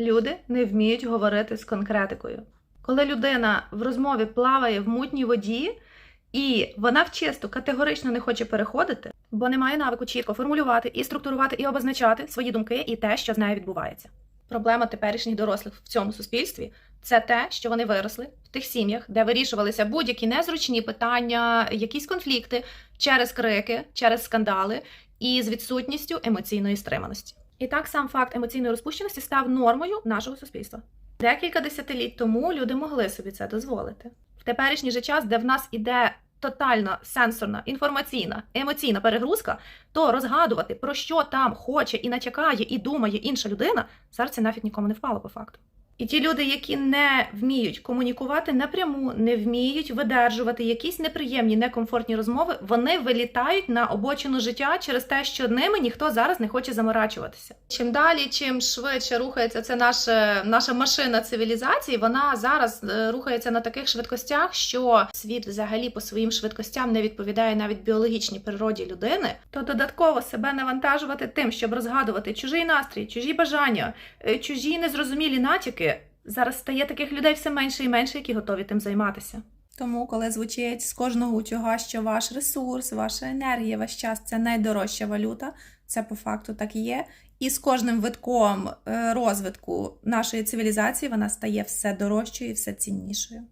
Люди не вміють говорити з конкретикою. Коли людина в розмові плаває в мутній воді, і вона в чисту категорично не хоче переходити, бо не має навику чітко формулювати і структурувати і обозначати свої думки і те, що з нею відбувається. Проблема теперішніх дорослих в цьому суспільстві це те, що вони виросли в тих сім'ях, де вирішувалися будь-які незручні питання, якісь конфлікти через крики, через скандали і з відсутністю емоційної стриманості. І так сам факт емоційної розпущеності став нормою нашого суспільства. Декілька десятиліть тому люди могли собі це дозволити. В теперішній же час, де в нас іде тотальна сенсорна, інформаційна, емоційна перегрузка, то розгадувати, про що там хоче і начекає, і думає інша людина, зараз це нафіг нікому не впало по факту. І ті люди, які не вміють комунікувати напряму, не вміють видержувати якісь неприємні, некомфортні розмови, вони вилітають на обочину життя через те, що ними ніхто зараз не хоче заморачуватися. Чим далі, чим швидше рухається це наша, наша машина цивілізації, вона зараз е, рухається на таких швидкостях, що світ взагалі по своїм швидкостям не відповідає навіть біологічній природі людини, то додатково себе навантажувати тим, щоб розгадувати чужий настрій, чужі бажання, е, чужі незрозумілі натяки. Зараз стає таких людей все менше і менше, які готові тим займатися. Тому, коли звучить з кожного утюга, що ваш ресурс, ваша енергія, ваш час це найдорожча валюта, це по факту так і є. І з кожним витком е, розвитку нашої цивілізації вона стає все дорожчою і все ціннішою.